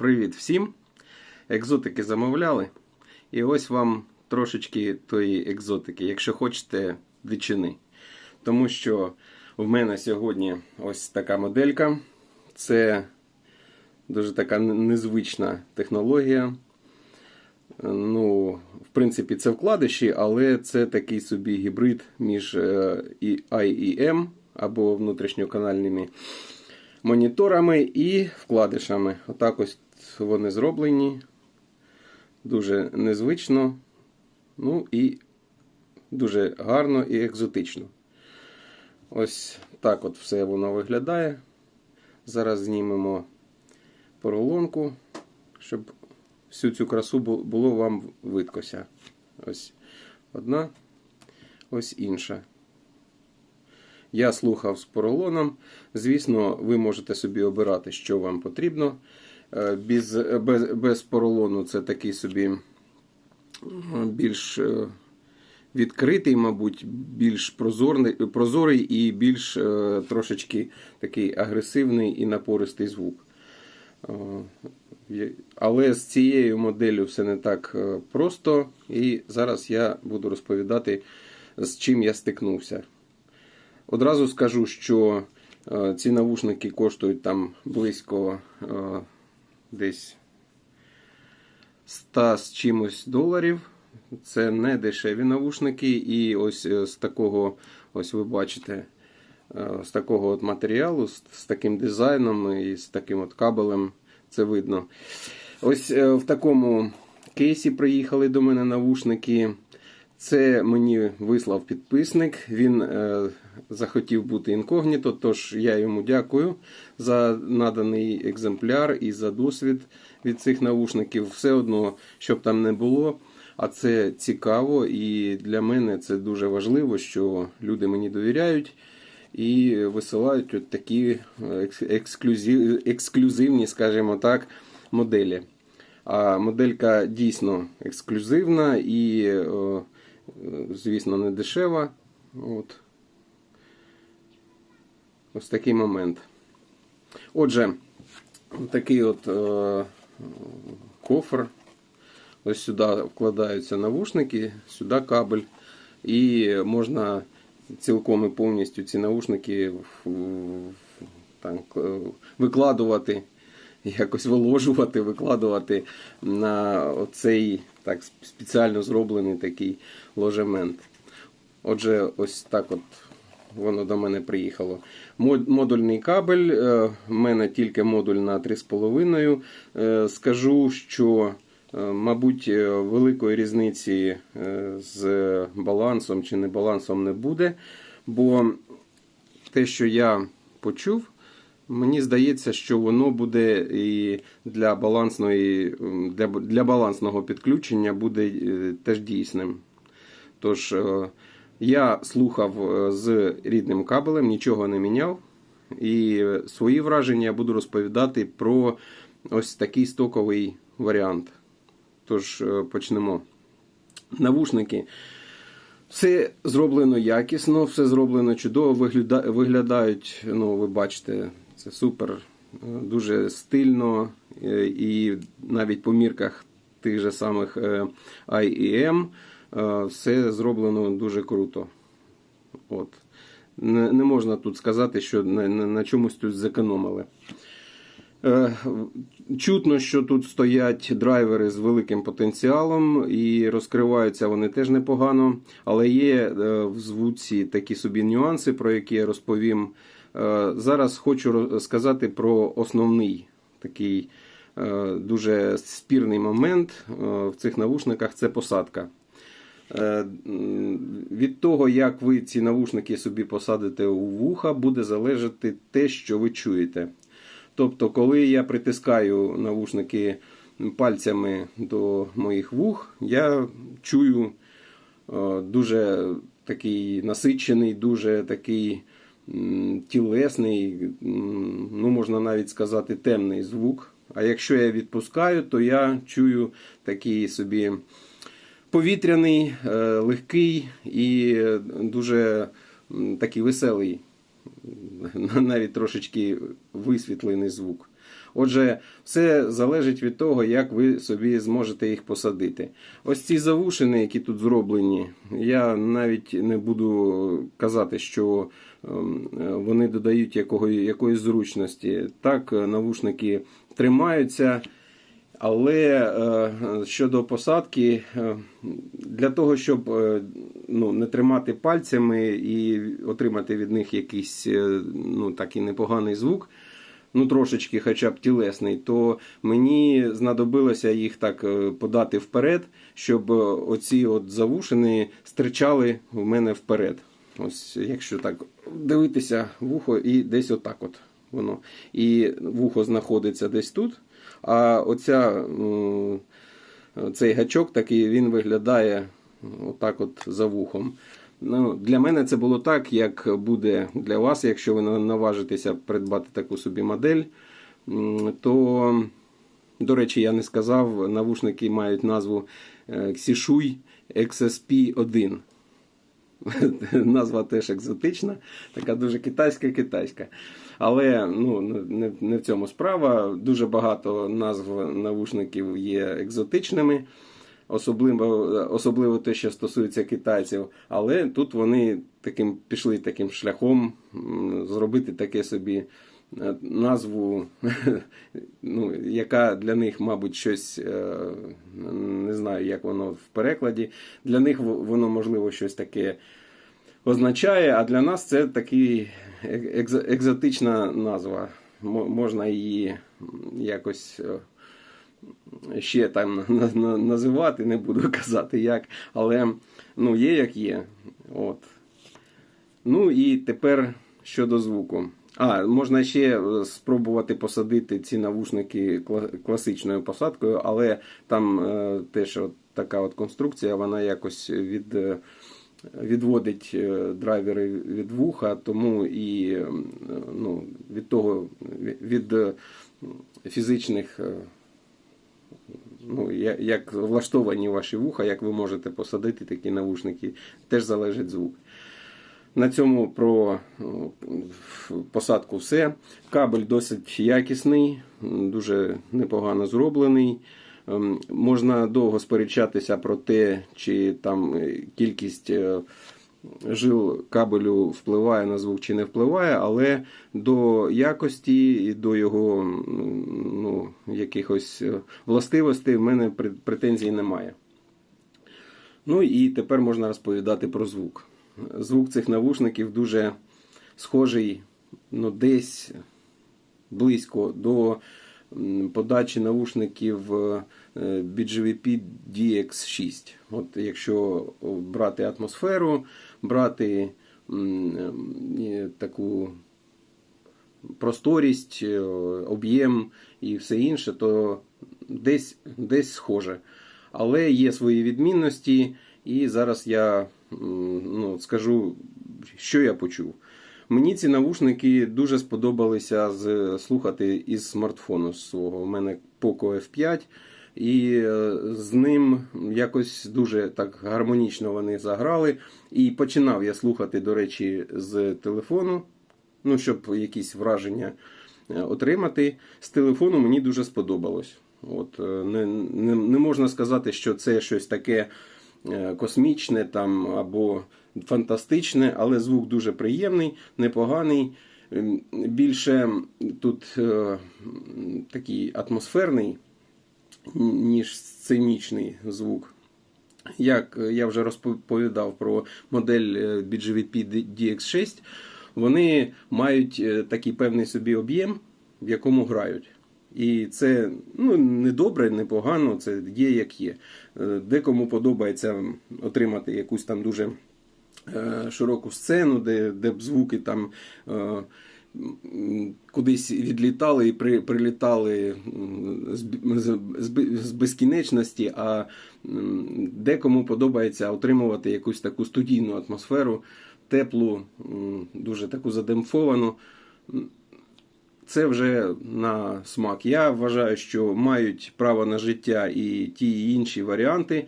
Привіт всім! Екзотики замовляли. І ось вам трошечки тої екзотики, якщо хочете, дичини. Тому що в мене сьогодні ось така моделька. Це дуже така незвична технологія. Ну, в принципі, це вкладиші, але це такий собі гібрид між е, IEM або внутрішньоканальними моніторами і вкладишами. Отак ось вони зроблені. Дуже незвично. Ну і дуже гарно і екзотично. Ось так от все воно виглядає. Зараз знімемо поролонку, щоб всю цю красу було вам видкося. Ось одна, ось інша. Я слухав з поролоном. Звісно, ви можете собі обирати, що вам потрібно. Без без, без поролону це такий собі більш відкритий, мабуть, більш прозорний, прозорий і більш трошечки такий агресивний і напористий звук. Але з цією моделлю все не так просто. І зараз я буду розповідати, з чим я стикнувся. Одразу скажу, що ці навушники коштують там близько десь 100 з чимось доларів. Це не дешеві навушники. І ось з такого, ось ви бачите, з такого от матеріалу, з таким дизайном і з таким от кабелем. Це видно. Ось в такому кейсі приїхали до мене навушники. Це мені вислав підписник. Він е, захотів бути інкогніто, тож я йому дякую за наданий екземпляр і за досвід від цих навушників. Все одно, щоб там не було. А це цікаво, і для мене це дуже важливо, що люди мені довіряють і висилають от такі ексклюзив, ексклюзивні, скажімо так, моделі. А моделька дійсно ексклюзивна і, звісно, не дешева. От. Ось такий момент. Отже, такий от е, кофр. Ось сюди вкладаються навушники, сюди кабель. І можна цілком і повністю ці навушники так, викладувати, якось виложувати, викладувати на оцей так, спеціально зроблений такий ложемент. Отже, ось так от воно до мене приїхало. Модульний кабель. У мене тільки модуль на 3,5. Скажу, що. Мабуть, великої різниці з балансом чи не балансом не буде, бо те, що я почув, мені здається, що воно буде і для балансної, для, для балансного підключення буде теж дійсним. Тож, я слухав з рідним кабелем, нічого не міняв. І свої враження я буду розповідати про ось такий стоковий варіант. Тож почнемо. Навушники. Все зроблено якісно, все зроблено чудово. Виглядають, ну, ви бачите, це супер, дуже стильно. І навіть по мірках тих же самих IEM все зроблено дуже круто. От. Не, не можна тут сказати, що на, на чомусь тут зекономили. Чутно, що тут стоять драйвери з великим потенціалом і розкриваються вони теж непогано, але є в звуці такі собі нюанси, про які я розповім. Зараз хочу сказати про основний такий дуже спірний момент в цих навушниках це посадка. Від того, як ви ці навушники собі посадите у вуха, буде залежати те, що ви чуєте. Тобто, коли я притискаю навушники пальцями до моїх вух, я чую дуже такий насичений, дуже такий тілесний, ну можна навіть сказати, темний звук. А якщо я відпускаю, то я чую такий собі повітряний, легкий і дуже такий веселий навіть трошечки висвітлений звук. Отже, все залежить від того, як ви собі зможете їх посадити. Ось ці завушини, які тут зроблені, я навіть не буду казати, що ем, вони додають якоїсь зручності. Так, е, навушники тримаються. Але е, щодо посадки, е, для того, щоб е, ну, не тримати пальцями і отримати від них якийсь ну, такий непоганий звук, ну трошечки хоча б тілесний, то мені знадобилося їх так подати вперед, щоб оці от завушини стирчали в мене вперед. Ось якщо так дивитися вухо, і десь отак от воно. І вухо знаходиться десь тут. А оця, цей гачок такий він виглядає отак от за вухом. Ну, для мене це було так, як буде для вас, якщо ви наважитеся придбати таку собі модель. То, до речі, я не сказав, навушники мають назву е, Xishui XSP1. Назва теж екзотична, така дуже китайська-китайська. Але ну, не, не в цьому справа. Дуже багато назв навушників є екзотичними, особливо, особливо те, що стосується китайців. Але тут вони таким пішли таким шляхом зробити таке собі назву, ну, яка для них, мабуть, щось е, не знаю, як воно в перекладі. Для них воно можливо щось таке означає, а для нас це екзо- екзотична назва. Можна її якось е, ще там на- на- називати, не буду казати як, але ну, є як є. От. Ну і тепер щодо звуку. А, можна ще е, спробувати посадити ці навушники класичною посадкою, але там е, теж от така от конструкція, вона якось від, е, відводить е, драйвери від вуха, тому і ну, від того, від фізичних. Ну, як влаштовані ваші вуха, як ви можете посадити такі навушники, теж залежить звук. На цьому про посадку все. Кабель досить якісний, дуже непогано зроблений. Ем, Можна довго сперечатися про те, чи там е, кількість е, жил кабелю впливає на звук чи не впливає, але до якості і до його ну, якихось е, властивостей в мене претензій немає. Ну і тепер можна розповідати про звук. Звук цих навушників дуже схожий ну, десь близько до подачі навушників е, BGVP DX6. От якщо брати атмосферу, брати е, таку просторість, е, об'єм і все інше, то десь, десь схоже. Але є свої відмінності, і зараз я ну, скажу, що я почув. Мені ці навушники дуже сподобалися з, слухати із смартфону свого. У мене Poco F5, і е, з ним якось дуже так гармонічно вони заграли. І починав я слухати, до речі, з телефону, ну, щоб якісь враження е, отримати. З телефону мені дуже сподобалось. От, е, не, не, не можна сказати, що це щось таке космічне там або фантастичне, але звук дуже приємний, непоганий. Ем, Більше тут е, такий атмосферний, ніж сценічний звук. Як я вже розповідав про модель е, BGVP DX6, вони мають е, такий певний собі об'єм, в якому грають. І це ну, не добре, не погано, це є як є. Е, Декому подобається отримати якусь там дуже е, широку сцену, де, де б звуки там е, кудись відлітали і при, прилітали з, з, з безкінечності, а декому подобається отримувати якусь таку студійну атмосферу, теплу, дуже таку задемпфовану. Це вже на смак. Я вважаю, що мають право на життя і ті і інші варіанти.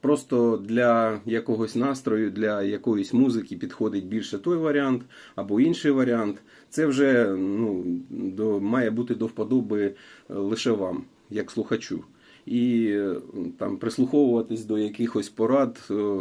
Просто для якогось настрою, для якоїсь музики підходить більше той варіант або інший варіант. Це вже ну, до, має бути до вподоби е, лише вам, як слухачу. І е, там прислуховуватись до якихось порад е,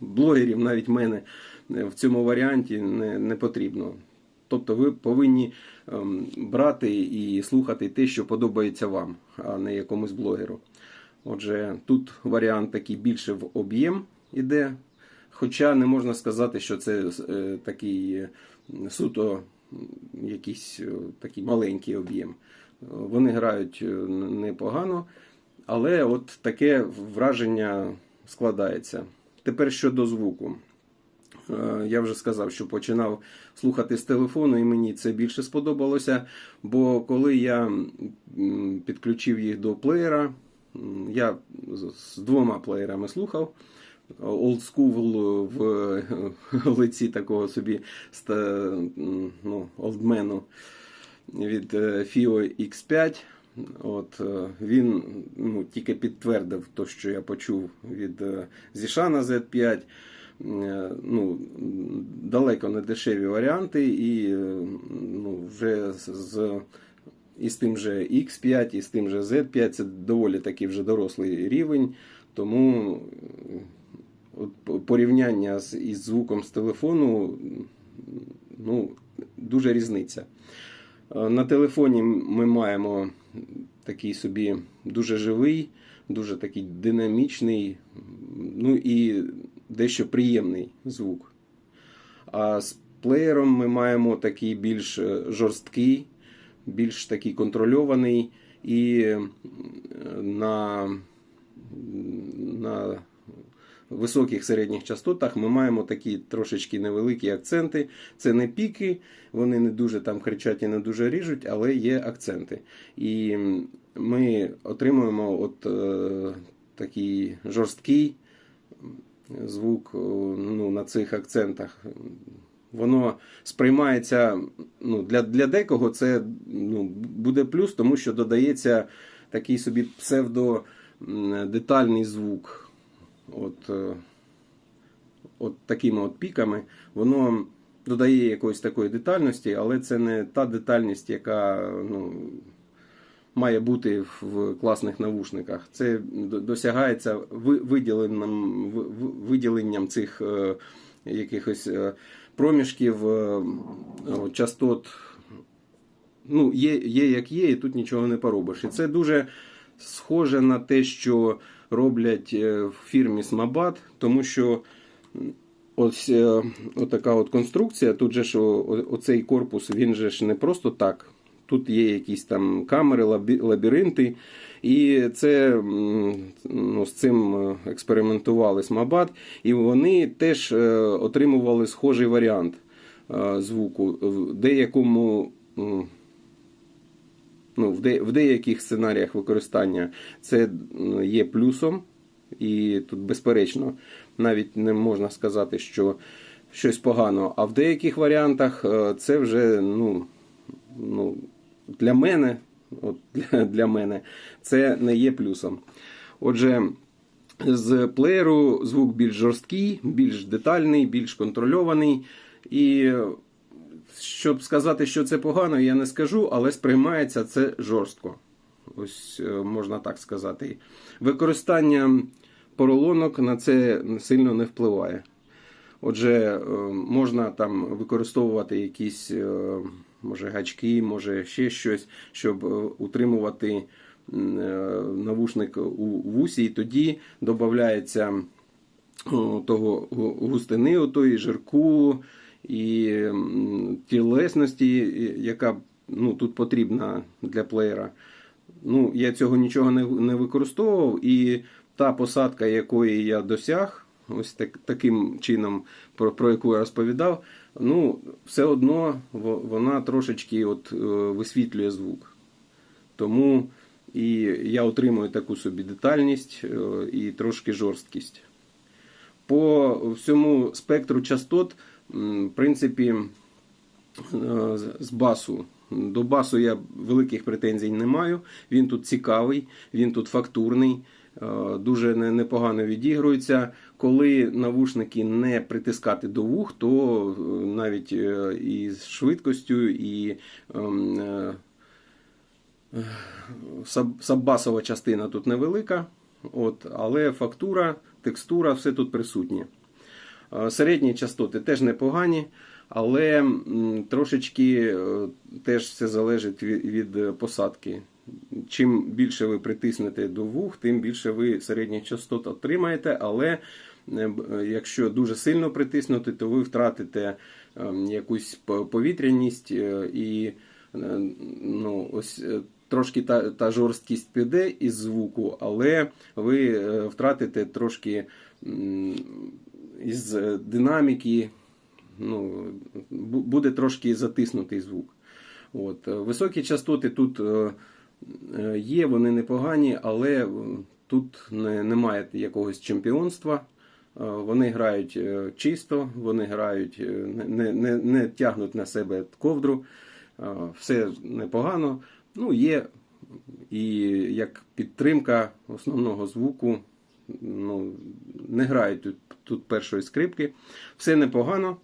блогерів, навіть мене в цьому варіанті не, не потрібно. Тобто ви повинні ем, брати і слухати те, що подобається вам, а не якомусь блогеру. Отже, тут варіант такий більше в об'єм іде. Хоча не можна сказати, що це е, такий суто якийсь е, такий маленький об'єм. Вони грають е, непогано, але от таке враження складається. Тепер щодо звуку. Е, Я вже сказав, що починав слухати з телефону, і мені це більше сподобалося. Бо коли я підключив їх до плеєра, я з- двома плеєрами слухав. Old School в лиці такого собі ну, олдмену від е, FIO X5. От, е, він ну, тільки підтвердив те, що я почув від Zishana Z5. Ну, далеко не дешеві варіанти, і ну, вже з, і тим же X5, і з тим же Z5 це доволі такий вже дорослий рівень. Тому от порівняння з, із звуком з телефону ну, дуже різниця. На телефоні ми маємо такий собі дуже живий, дуже такий динамічний, ну і дещо приємний звук. А з плеєром ми маємо такий більш е, жорсткий, більш такий контрольований і на, на високих середніх частотах ми маємо такі трошечки невеликі акценти. Це не піки, вони не дуже там кричать і не дуже ріжуть, але є акценти. І ми отримуємо от е, такий жорсткий звук е, ну, на цих акцентах. Воно сприймається ну, для, для декого це ну, буде плюс, тому що додається такий собі псевдодетальний звук. От, е, от такими от піками. Воно додає якоїсь такої детальності, але це не та детальність, яка ну, має бути в класних навушниках. Це досягається виділенням, ви- ви- виділенням цих е, якихось е, проміжків е, частот. Ну, є, є як є, і тут нічого не поробиш. І це дуже схоже на те, що роблять в фірмі Смабат, тому що ось отака от конструкція. Тут же ж оцей корпус, він же ж не просто так. Тут є якісь там камери, лабіринти, і це ну, з цим е, експериментували Смабат, і вони теж е, отримували схожий варіант е, звуку. В деякому ну, в, де, в деяких сценаріях використання це є плюсом, і тут, безперечно, навіть не можна сказати, що щось погано. А в деяких варіантах це вже ну, ну, для мене, от для, для мене це не є плюсом. Отже, з плеєру звук більш жорсткий, більш детальний, більш контрольований. І щоб сказати, що це погано, я не скажу, але сприймається це жорстко. Ось е, можна так сказати. Використання поролонок на це сильно не впливає. Отже, е, можна там використовувати якісь, е, може, гачки, може ще щось, щоб е, утримувати е, навушник у вусі, і тоді додається того густини, отої жирку і тілесності, яка ну, тут потрібна для плеєра. Ну, я цього нічого не, не використовував, і та посадка, якої я досяг, ось так, таким чином, про, про яку я розповідав, ну, все одно вона трошечки от, е, висвітлює звук. Тому і я отримую таку собі детальність е, і трошки жорсткість. По всьому спектру частот, в принципі, е, з- басу. До басу я великих претензій не маю. Він тут цікавий, він тут фактурний. Дуже непогано відігруються. Коли навушники не притискати до вух, то е, навіть е, і з швидкістю, і ем, е, саб- саббасова частина тут невелика, от, але фактура, текстура, все тут присутнє. Середні частоти теж непогані, але трошечки теж все залежить від, посадки. Чим більше ви притиснете до вух, тим більше ви середніх частот отримаєте, але якщо дуже сильно притиснути, то ви втратите е, якусь повітряність е, і е, ну, ось е, трошки та, та жорсткість піде із звуку, але ви е, втратите трошки із е, динаміки, ну, буде трошки затиснутий звук. От. е, Високі частоти тут е, е, є, вони непогані, але е, тут не, немає якогось чемпіонства. Е, Вони грають е, чисто, вони грають, е, не, не, не тягнуть на себе ковдру. Все непогано. Ну, є і як підтримка основного звуку. Ну, не грають тут, тут першої скрипки. Все непогано.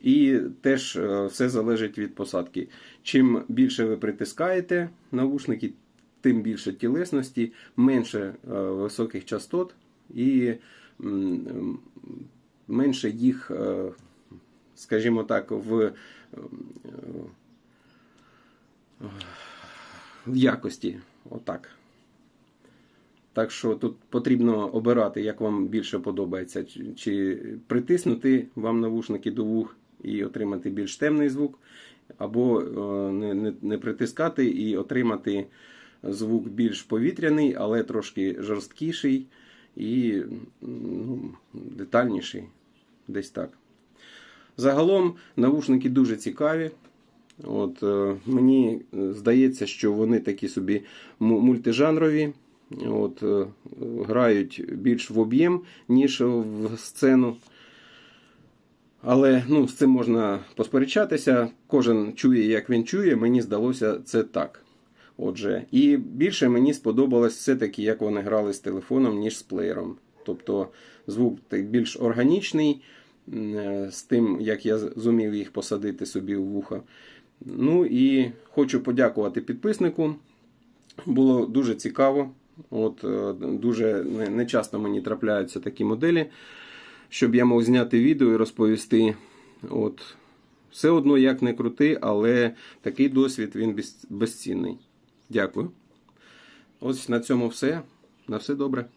І теж все залежить від посадки. Чим більше ви притискаєте навушники, тим більше тілесності, менше високих частот і менше їх, е, скажімо так, в, е, в якості. Отак. Так що тут потрібно обирати, як вам більше подобається, чи, притиснути вам навушники до вух і отримати більш темний звук, або е, не, не, не притискати і отримати звук більш повітряний, але трошки жорсткіший і ну, детальніший. Десь так. Загалом навушники дуже цікаві. От, е, мені здається, що вони такі собі мультижанрові. От, е, грають більш в об'єм, ніж в сцену. Але ну, з цим можна посперечатися. Кожен чує, як він чує. Мені здалося це так. Отже, і більше мені сподобалось все-таки, як вони грали з телефоном, ніж з плеєром. Тобто звук більш органічний, е, з тим, як я зумів їх посадити собі в вуха. Ну і хочу подякувати підписнику. Було дуже цікаво. От, е, дуже не, не часто мені трапляються такі моделі, щоб я мог зняти відео і розповісти. От, все одно як не крути, але такий досвід він безцінний. Дякую. Ось на цьому все. На все добре.